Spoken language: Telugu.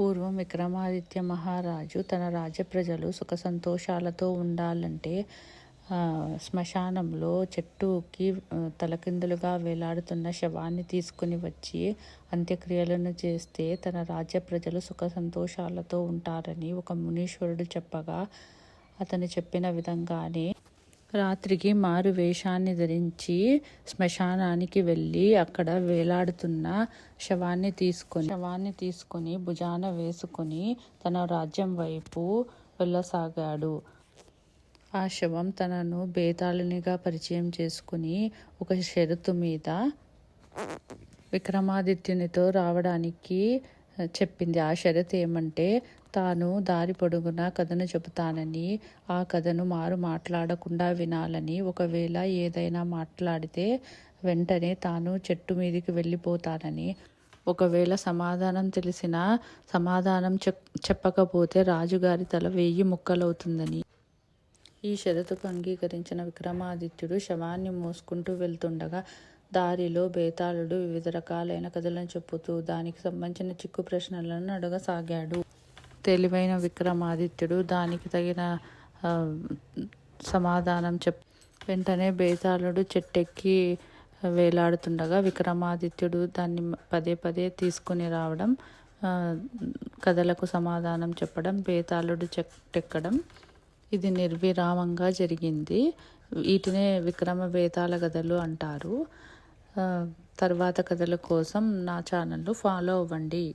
పూర్వం విక్రమాదిత్య మహారాజు తన రాజ్య ప్రజలు సుఖ సంతోషాలతో ఉండాలంటే శ్మశానంలో చెట్టుకి తలకిందులుగా వేలాడుతున్న శవాన్ని తీసుకుని వచ్చి అంత్యక్రియలను చేస్తే తన రాజ్య ప్రజలు సుఖ సంతోషాలతో ఉంటారని ఒక మునీశ్వరుడు చెప్పగా అతను చెప్పిన విధంగానే రాత్రికి మారు వేషాన్ని ధరించి శ్మశానానికి వెళ్ళి అక్కడ వేలాడుతున్న శవాన్ని తీసుకొని శవాన్ని తీసుకొని భుజాన వేసుకొని తన రాజ్యం వైపు వెళ్ళసాగాడు. ఆ శవం తనను బేతాళునిగా పరిచయం చేసుకుని ఒక షరతు మీద విక్రమాదిత్యునితో రావడానికి చెప్పింది ఆ షరతు ఏమంటే తాను దారి పొడుగునా కథను చెబుతానని ఆ కథను మారు మాట్లాడకుండా వినాలని ఒకవేళ ఏదైనా మాట్లాడితే వెంటనే తాను చెట్టు మీదికి వెళ్ళిపోతానని. ఒకవేళ సమాధానం తెలిసినా సమాధానం చెప్ చెప్పకపోతే రాజుగారి తల వెయ్యి ముక్కలవుతుందని. ఈ షరతుకు అంగీకరించిన విక్రమాదిత్యుడు శవాన్ని మోసుకుంటూ వెళ్తుండగా దారిలో బేతాళుడు వివిధ రకాలైన కథలను చెప్పుతూ దానికి సంబంధించిన చిక్కు ప్రశ్నలను అడగసాగాడు. తెలివైన విక్రమాదిత్యుడు దానికి తగిన సమాధానం చెప్ వెంటనే బేతాళుడు చెట్టెక్కి వేలాడుతుండగా విక్రమాదిత్యుడు దాన్ని పదే పదే తీసుకుని రావడం కథలకు సమాధానం చెప్పడం బేతాళుడు చెట్టెక్కడం ఇది నిర్విరామంగా జరిగింది. వీటినే విక్రమ బేతాళ కథలు అంటారు. తర్వాత కథల కోసం నా ఛానల్ను ఫాలో అవ్వండి.